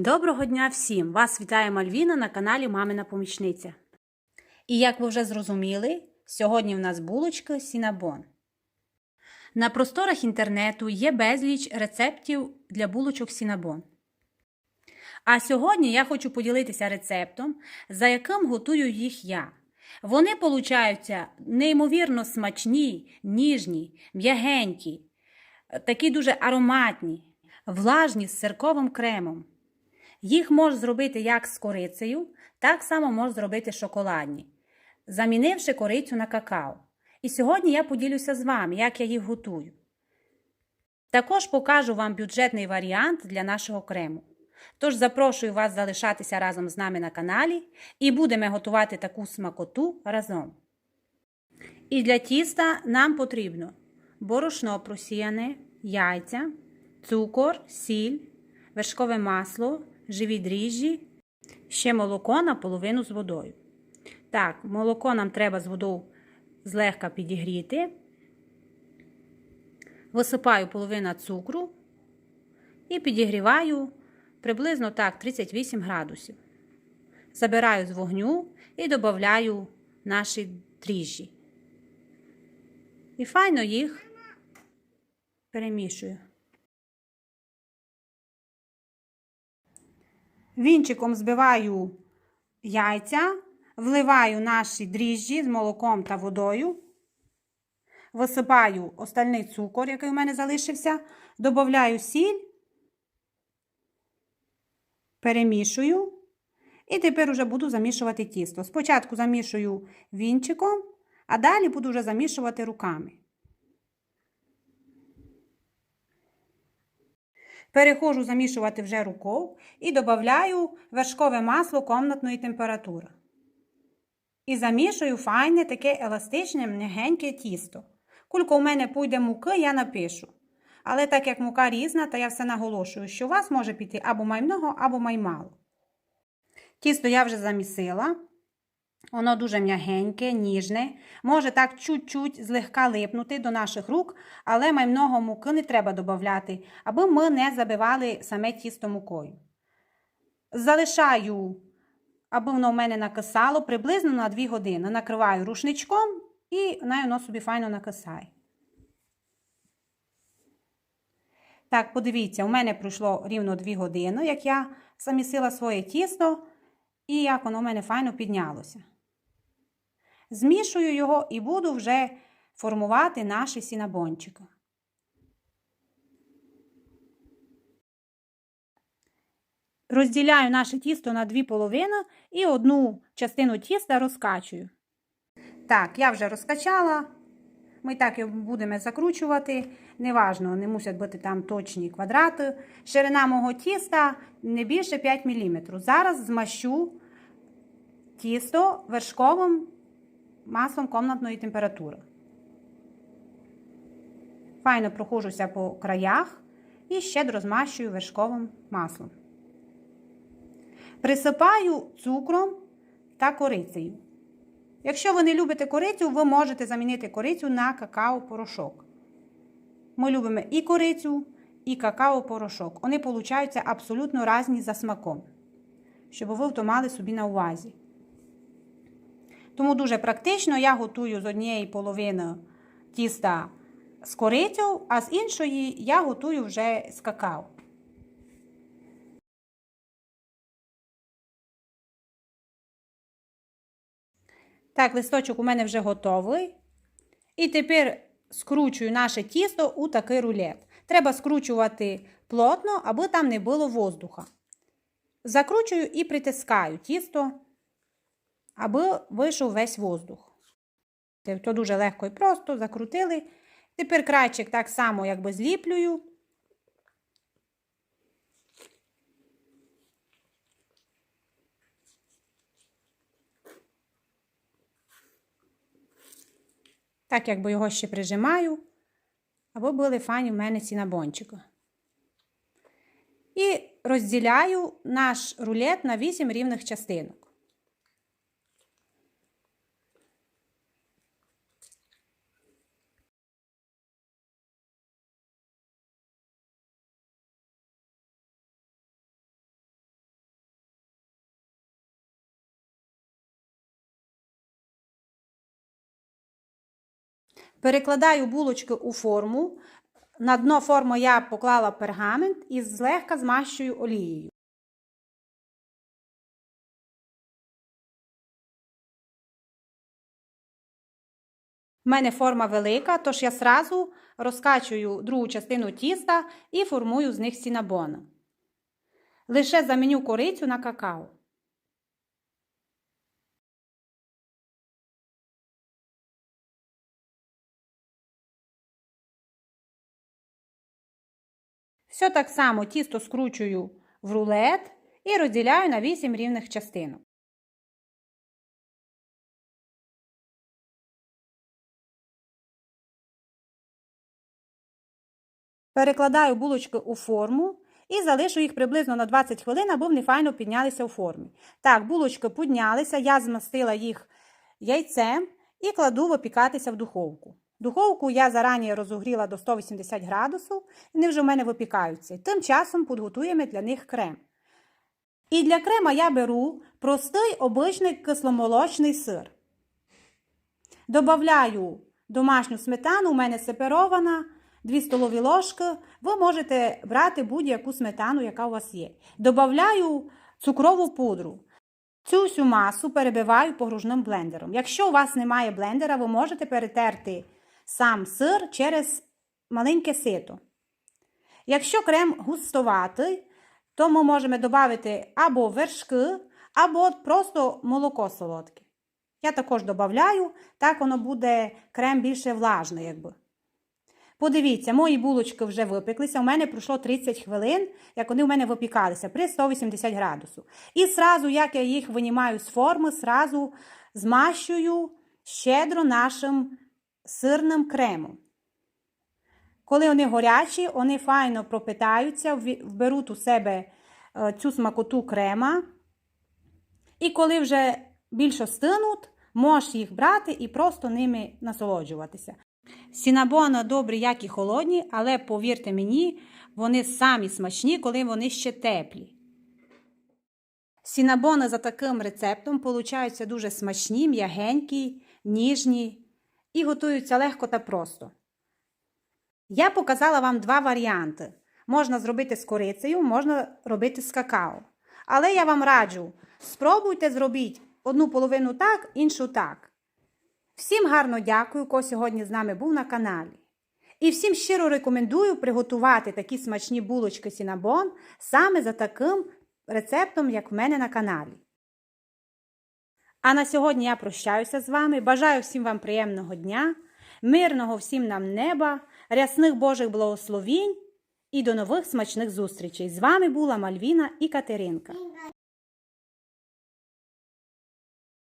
Доброго дня всім! Вас вітає Мальвіна на каналі Мамина Помічниця. І як ви вже зрозуміли, сьогодні в нас булочка Сінабон. На просторах інтернету є безліч рецептів для булочок Сінабон. А сьогодні я хочу поділитися рецептом, за яким готую їх я. Вони получаються неймовірно смачні, ніжні, м'ягенькі, такі дуже ароматні, влажні з сирковим кремом. Їх можна зробити як з корицею, так само можна зробити шоколадні, замінивши корицю на какао. І сьогодні я поділюся з вами, як я їх готую. Також покажу вам бюджетний варіант для нашого крему. Тож запрошую вас залишатися разом з нами на каналі і будемо готувати таку смакоту разом. І для тіста нам потрібно борошно просіяне, яйця, цукор, сіль, вершкове масло, живі дріжджі, ще молоко наполовину з водою. Так, молоко нам треба з водою злегка підігріти. Висипаю половину цукру і підігріваю приблизно так 38 градусів. Забираю з вогню і додаю наші дріжджі. І файно їх перемішую. Вінчиком збиваю яйця, вливаю наші дріжджі з молоком та водою, висипаю остальний цукор, який у мене залишився, додаю сіль, перемішую. І тепер вже буду замішувати тісто. Спочатку замішую вінчиком, а далі буду вже замішувати руками. Перехожу замішувати вже рукою і додаю вершкове масло комнатної температури. І замішую файне таке еластичне, м'ягеньке тісто. Кулько у мене пойде муки, я напишу. Але так як мука різна, то я все наголошую, що у вас може піти або маймного, або маймало. Тісто я вже замісила. Воно дуже м'ягеньке, ніжне, може так чуть-чуть злегка липнути до наших рук, але маймного муки не треба додати, аби ми не забивали саме тісто мукою. Залишаю, аби воно в мене накисало, приблизно на 2 години. Накриваю рушничком і най воно собі файно накисає. Так, подивіться, у мене пройшло рівно 2 години, як я замісила своє тісто, і як воно у мене файно піднялося. Змішую його і буду вже формувати наші сінабончики. Розділяю наше тісто на дві половини і одну частину тіста розкачую. Так, я вже розкачала. Ми так і будемо закручувати. Неважно, не мусять бути там точні квадрати. Ширина мого тіста не більше 5 мм. Зараз змащу тісто вершковим маслом комнатної температури. Файно прохожуся по краях і щедро змащую вершковим маслом. Присипаю цукром та корицею. Якщо ви не любите корицю, ви можете замінити корицю на какао-порошок. Ми любимо і корицю, і какао-порошок. Вони получаються абсолютно різні за смаком, щоб ви то мали собі на увазі. Тому дуже практично я готую з однієї половини тіста з корицю, а з іншої я готую вже з какао. Так, листочок у мене вже готовий. І тепер скручую наше тісто у такий рулет. Треба скручувати плотно, аби там не було воздуха. Закручую і притискаю тісто, аби вийшов весь воздух. Це дуже легко і просто закрутили. Тепер крайчик так само якби зліплюю. Так, якби його ще прижимаю, або були фані в мене ці набончики. І розділяю наш рулет на 8 рівних частинок. Перекладаю булочки у форму. На дно форми я поклала пергамент і злегка змащую олією. У мене форма велика, тож я сразу розкачую другу частину тіста і формую з них сінабона. Лише заміню корицю на какао. Все так само тісто скручую в рулет і розділяю на 8 рівних частинок. Перекладаю булочки у форму і залишу їх приблизно на 20 хвилин, аби вони файно піднялися у формі. Так, булочки піднялися, я змастила їх яйцем і кладу випікатися в духовку. Духовку я зарані розогріла до 180 градусів, вони вже в мене випікаються. Тим часом підготуємо для них крем. І для крема я беру простий обичний кисломолочний сир. Добавляю домашню сметану, у мене сеперована, 2 столові ложки. Ви можете брати будь-яку сметану, яка у вас є. Добавляю цукрову пудру. Цю всю масу перебиваю погружним блендером. Якщо у вас немає блендера, ви можете перетерти сам сир через маленьке сито. Якщо крем густоватий, то ми можемо додати або вершки, або просто молоко солодке. Я також додаю, так воно буде крем більше влажний, якби. Подивіться, мої булочки вже випеклися. У мене пройшло 30 хвилин, як вони у мене випікалися при 180 градусів. І сразу, як я їх винімаю з форми, сразу змащую щедро нашим сирним кремом. Коли вони горячі, вони файно пропитаються, вберуть у себе цю смакоту крема. І коли вже більше стинуть, можеш їх брати і просто ними насолоджуватися. Сінабони добрі, як і холодні, але повірте мені, вони самі смачні, коли вони ще теплі. Сінабони за таким рецептом получаються дуже смачні, м'ягенькі, ніжні і готуються легко та просто. Я показала вам два варіанти. Можна зробити з корицею, можна робити з какао. Але я вам раджу, спробуйте зробити одну половину так, іншу так. Всім гарно дякую, хто сьогодні з нами був на каналі. І всім щиро рекомендую приготувати такі смачні булочки Сінабон саме за таким рецептом, як в мене на каналі. А на сьогодні я прощаюся з вами. Бажаю всім вам приємного дня, мирного всім нам неба, рясних Божих благословінь і до нових смачних зустрічей. З вами була Мальвіна і Катеринка.